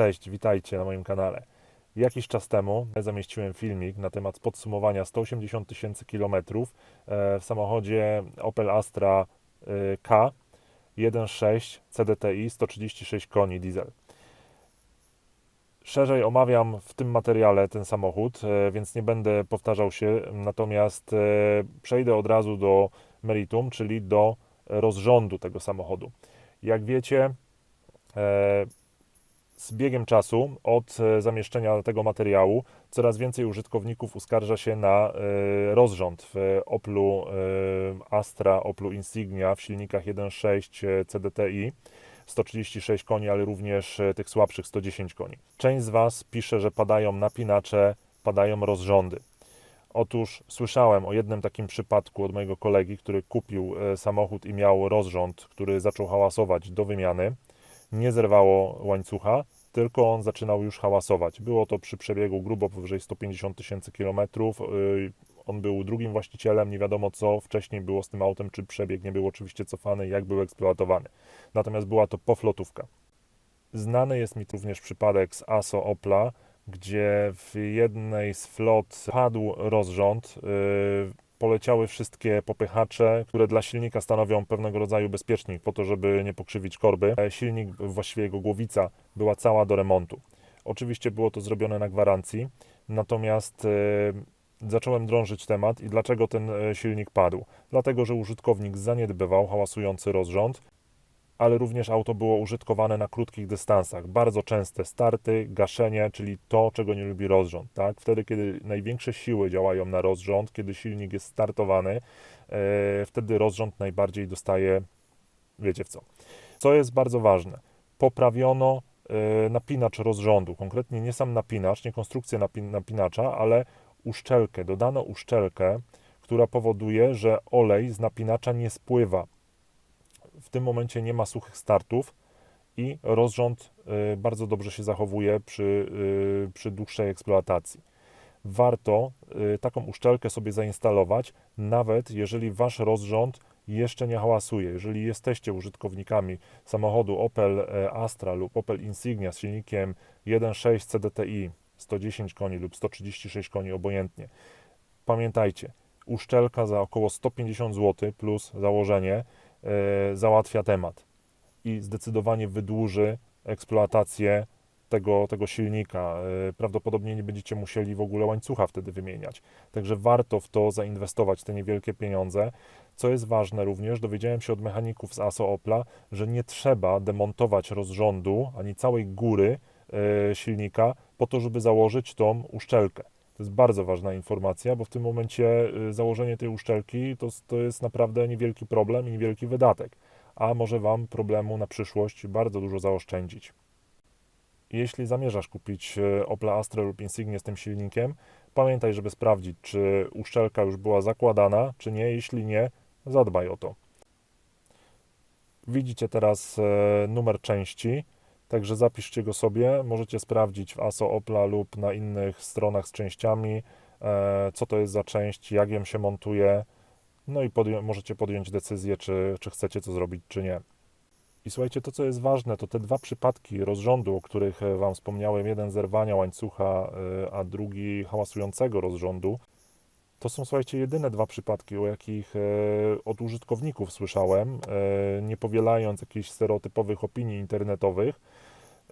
Cześć, witajcie na moim kanale. Jakiś czas temu zamieściłem filmik na temat podsumowania 180 tysięcy kilometrów e, w samochodzie Opel Astra e, K 1.6 CDTI 136 koni diesel. Szerzej omawiam w tym materiale ten samochód, e, więc nie będę powtarzał się, natomiast e, przejdę od razu do meritum, czyli do rozrządu tego samochodu. Jak wiecie, e, z biegiem czasu, od e, zamieszczenia tego materiału, coraz więcej użytkowników uskarża się na e, rozrząd w Oplu e, Astra, Oplu Insignia w silnikach 1.6 CDTI. 136 koni, ale również tych słabszych 110 koni. Część z Was pisze, że padają napinacze, padają rozrządy. Otóż słyszałem o jednym takim przypadku od mojego kolegi, który kupił samochód i miał rozrząd, który zaczął hałasować do wymiany. Nie zerwało łańcucha, tylko on zaczynał już hałasować. Było to przy przebiegu grubo powyżej 150 tysięcy kilometrów. Y, On był drugim właścicielem, nie wiadomo co wcześniej było z tym autem, czy przebieg nie był oczywiście cofany, jak był eksploatowany. Natomiast była to poflotówka. Znany jest mi również przypadek z ASO Opla, gdzie w jednej z flot padł rozrząd. yy, Poleciały wszystkie popychacze, które dla silnika stanowią pewnego rodzaju bezpiecznik, po to, żeby nie pokrzywić korby. E, Silnik, właściwie jego głowica, była cała do remontu. Oczywiście było to zrobione na gwarancji, natomiast e, zacząłem drążyć temat i dlaczego ten e, silnik padł. Dlatego, że użytkownik zaniedbywał hałasujący rozrząd, ale również auto było użytkowane na krótkich dystansach. Bardzo częste starty, gaszenie, czyli to, czego nie lubi rozrząd. Tak? Wtedy, kiedy największe siły działają na rozrząd, kiedy silnik jest startowany, e, wtedy rozrząd najbardziej dostaje, wiecie w co. Co jest bardzo ważne, poprawiono e, napinacz rozrządu, konkretnie nie sam napinacz, nie konstrukcję napin napinacza, ale uszczelkę. Dodano uszczelkę, która powoduje, że olej z napinacza nie spływa w tym momencie nie ma suchych startów i rozrząd y, bardzo dobrze się zachowuje przy, y, przy dłuższej eksploatacji. Warto y, taką uszczelkę sobie zainstalować, nawet jeżeli wasz rozrząd jeszcze nie hałasuje. Jeżeli jesteście użytkownikami samochodu Opel e, Astra lub Opel Insignia z silnikiem 1.6 CDTI 110 koni lub 136 koni obojętnie, pamiętajcie, uszczelka za około 150 zł plus założenie załatwia temat i zdecydowanie wydłuży eksploatację tego, tego silnika. E, Prawdopodobnie nie będziecie musieli w ogóle łańcucha wtedy wymieniać. Także warto w to zainwestować te niewielkie pieniądze. Co jest ważne również, dowiedziałem się od mechaników z ASO Opla, że nie trzeba demontować rozrządu ani całej góry e, silnika po to, żeby założyć tą uszczelkę. To jest bardzo ważna informacja, bo w tym momencie y, założenie tej uszczelki to, to jest naprawdę niewielki problem i niewielki wydatek, a może Wam problemu na przyszłość bardzo dużo zaoszczędzić. Jeśli zamierzasz kupić y, Opla Astra lub Insignię z tym silnikiem, pamiętaj, żeby sprawdzić, czy uszczelka już była zakładana, czy nie. Jeśli nie, zadbaj o to. Widzicie teraz e, numer części, także zapiszcie go sobie. Możecie sprawdzić w ASO Opla lub na innych stronach z częściami, e, co to jest za część, jak ją się montuje. No i podję- możecie podjąć decyzję, czy, czy chcecie to zrobić, czy nie. I słuchajcie, to co jest ważne, to te dwa przypadki rozrządu, o których e, Wam wspomniałem, jeden zerwania łańcucha, e, a drugi hałasującego rozrządu, to są, słuchajcie, jedyne dwa przypadki, o jakich e, od użytkowników słyszałem, e, nie powielając jakichś stereotypowych opinii internetowych,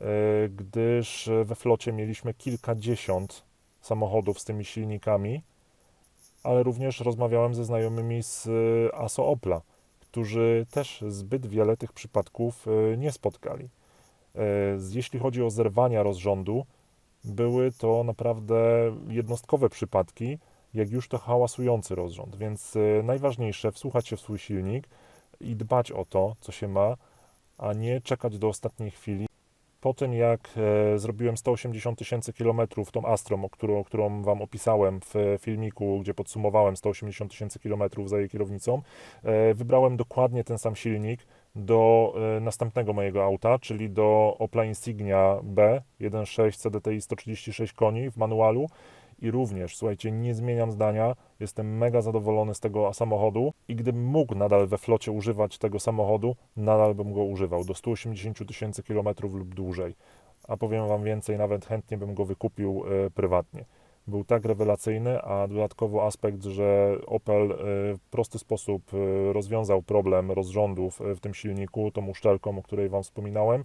e, gdyż we flocie mieliśmy kilkadziesiąt samochodów z tymi silnikami, ale również rozmawiałem ze znajomymi z ASO Opla, którzy też zbyt wiele tych przypadków nie spotkali. Jeśli chodzi o zerwania rozrządu, były to naprawdę jednostkowe przypadki, jak już to hałasujący rozrząd. Więc e, najważniejsze wsłuchać się w swój silnik i dbać o to, co się ma, a nie czekać do ostatniej chwili. Po tym, jak e, zrobiłem 180 tysięcy kilometrów tą Astrą, którą, którą Wam opisałem w filmiku, gdzie podsumowałem 180 tysięcy kilometrów za jej kierownicą, e, wybrałem dokładnie ten sam silnik do e, następnego mojego auta, czyli do Opla Insignia B 1.6 CDTI 136 koni w manualu i również, słuchajcie, nie zmieniam zdania, jestem mega zadowolony z tego samochodu i gdybym mógł nadal we flocie używać tego samochodu, nadal bym go używał do 180 tysięcy kilometrów lub dłużej. a powiem Wam więcej, nawet chętnie bym go wykupił e, prywatnie. Był tak rewelacyjny, a dodatkowo aspekt, że Opel e, w prosty sposób e, rozwiązał problem rozrządów e, w tym silniku, tą uszczelką, o której Wam wspominałem,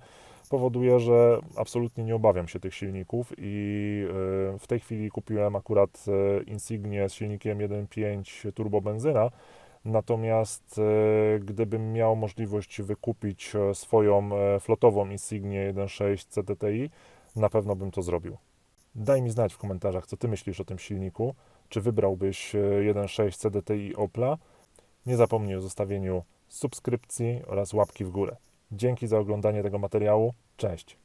powoduje, że absolutnie nie obawiam się tych silników i w tej chwili kupiłem akurat Insignię z silnikiem 1.5 turbo benzyna, natomiast gdybym miał możliwość wykupić swoją flotową Insignię 1.6 CTTI, na pewno bym to zrobił. Daj mi znać w komentarzach, co Ty myślisz o tym silniku, czy wybrałbyś e, 1.6 CDTI Opla. Nie zapomnij o zostawieniu subskrypcji oraz łapki w górę. Dzięki za oglądanie tego materiału. Cześć!